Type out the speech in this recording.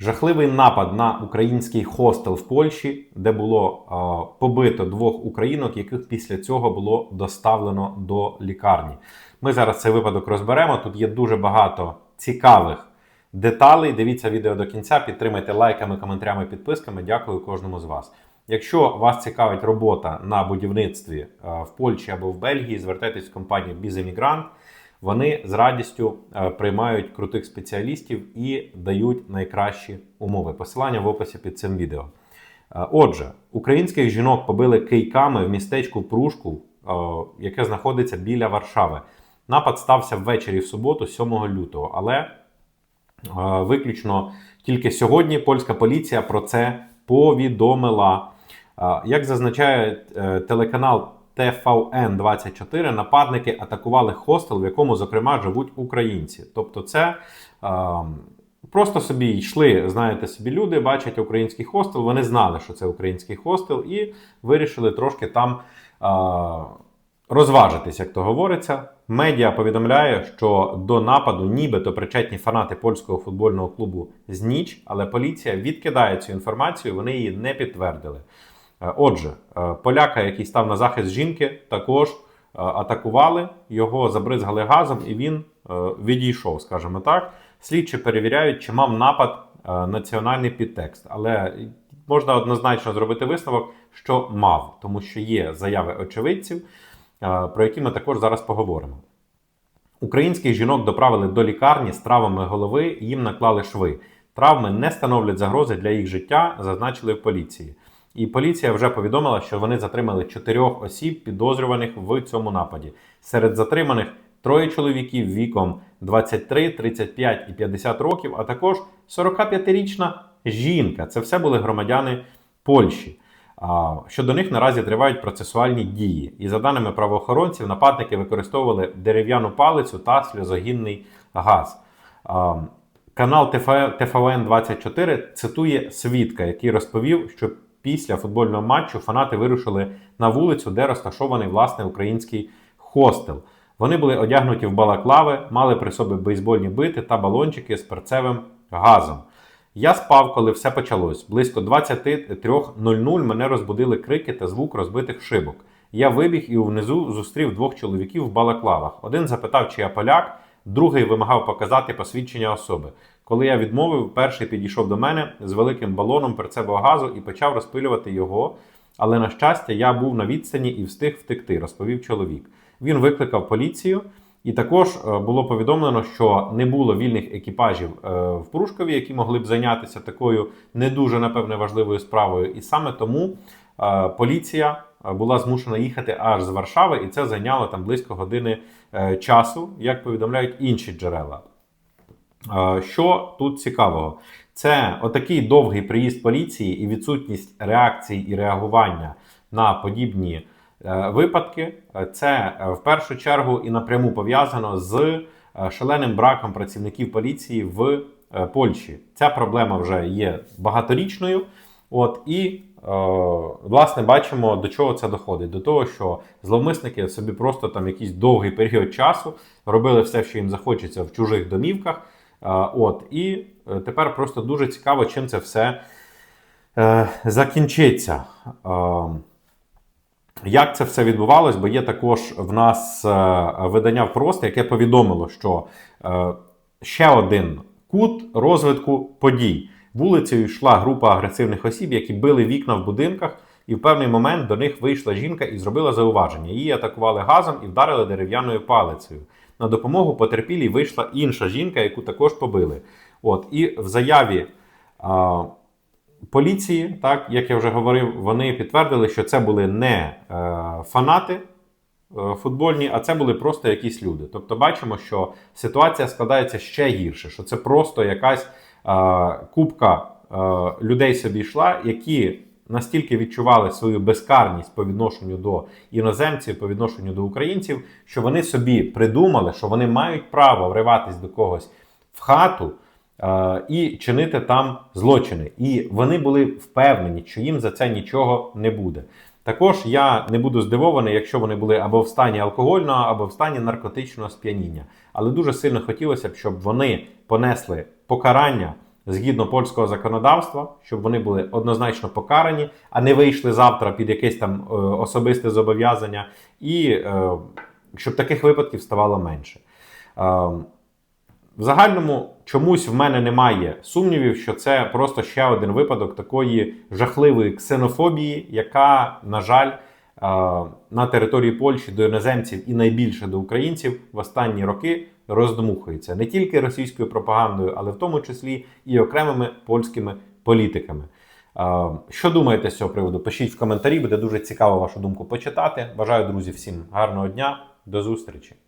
Жахливий напад на український хостел в Польщі, де було е, побито двох українок, яких після цього було доставлено до лікарні. Ми зараз цей випадок розберемо. Тут є дуже багато цікавих деталей. Дивіться відео до кінця, підтримайте лайками, коментарями, підписками. Дякую кожному з вас. Якщо вас цікавить робота на будівництві е, в Польщі або в Бельгії, звертайтесь в компанію Біземігрант. Вони з радістю е, приймають крутих спеціалістів і дають найкращі умови. Посилання в описі під цим відео. Е, Отже, українських жінок побили кийками в містечку Прушку, е, яке знаходиться біля Варшави. Напад стався ввечері в суботу, 7 лютого, але виключно тільки сьогодні польська поліція про це повідомила. Як зазначає телеканал ТВН 24 нападники атакували хостел, в якому, зокрема, живуть українці. Тобто, це е, просто собі йшли, знаєте, собі люди, бачать український хостел. Вони знали, що це український хостел, і вирішили трошки там е, розважитись, як то говориться. Медіа повідомляє, що до нападу нібито причетні фанати польського футбольного клубу Зніч, але поліція відкидає цю інформацію, вони її не підтвердили. Е, Отже, е, поляка, який став на захист жінки, також е, атакували, його забризгали газом, і він відійшов, скажімо так. Слідчі перевіряють, чи мав напад національний підтекст. Але можна однозначно зробити висновок, що мав, тому що є заяви очевидців, про які ми також зараз поговоримо. Українських жінок доправили до лікарні з травмами голови, їм наклали шви. Травми не становлять загрози для їх життя, зазначили в поліції. І поліція вже повідомила, що вони затримали чотирьох осіб, підозрюваних в цьому нападі. Серед затриманих троє чоловіків віком 23, 35 і 50 років, а також 45-річна жінка. Це все були громадяни Польщі. Щодо них наразі тривають процесуальні дії. І за даними правоохоронців, нападники використовували дерев'яну палицю та сльозогінний газ. Канал ТФН 24 цитує свідка, який розповів, що після футбольного матчу фанати вирушили на вулицю, де розташований власне український хостел. Вони були одягнуті в балаклави, мали при собі бейсбольні бити та балончики з перцевим газом. Я спав, коли все почалось. Близько 23.00 мене розбудили крики та звук розбитих шибок. Я вибіг і внизу зустрів двох чоловіків в балаклавах. Один запитав, чи я поляк, другий вимагав показати посвідчення особи. Коли я відмовив, перший підійшов до мене з великим балоном перцевого газу і почав розпилювати його. Але на щастя, я був на відстані і встиг втекти, розповів чоловік. Він викликав поліцію, і також е, було повідомлено, що не було вільних екіпажів е, в Прушкові, які могли б зайнятися такою не дуже напевне важливою справою. І саме тому е, поліція була змушена їхати аж з Варшави, і це зайняло там близько години часу, як повідомляють інші джерела. Що тут цікавого? Це отакий довгий приїзд поліції і відсутність реакції і реагування на подібні е, випадки. Це е, в першу чергу і напряму пов'язано з е, шаленим браком працівників поліції в Польщі. Ця проблема вже є багаторічною. От і власне бачимо, до чого це доходить. До того, що зловмисники собі просто там якийсь довгий період часу робили все, що їм захочеться в чужих домівках. От, І тепер просто дуже цікаво, чим це все е, закінчиться. Як це все відбувалось? Бо є також в нас е, видання «Впросте», яке повідомило, що е, ще один кут розвитку подій. Вулицею йшла група агресивних осіб, які били вікна в будинках, і в певний момент до них вийшла жінка і зробила зауваження. Її атакували газом і вдарили дерев'яною палицею. На допомогу потерпілій вийшла інша жінка, яку також побили. От, І в заяві а, поліції, так, як я вже говорив, вони підтвердили, що це були не е, фанати е, футбольні, а це були просто якісь люди. Тобто бачимо, що ситуація складається ще гірше, що це просто якась купка людей собі йшла, які настільки відчували свою безкарність по відношенню до іноземців, по відношенню до українців, що вони собі придумали, що вони мають право вриватись до когось в хату і чинити там злочини. І вони були впевнені, що їм за це нічого не буде. Також я не буду здивований, якщо вони були або в стані алкогольного, або в стані наркотичного сп'яніння. Але дуже сильно хотілося б, щоб вони понесли покарання згідно польського законодавства, щоб вони були однозначно покарані, а не вийшли завтра під якесь там е, особисте зобов'язання, і е, щоб таких випадків ставало менше. Е, в загальному чомусь в мене немає сумнівів, що це просто ще один випадок такої жахливої ксенофобії, яка, на жаль, е, на території Польщі до іноземців і найбільше до українців в останні роки роздмухується не тільки російською пропагандою, але в тому числі і окремими польськими політиками. Е, Що думаєте з цього приводу? Пишіть в коментарі, буде дуже цікаво вашу думку почитати. Бажаю, друзі, всім гарного дня, до зустрічі!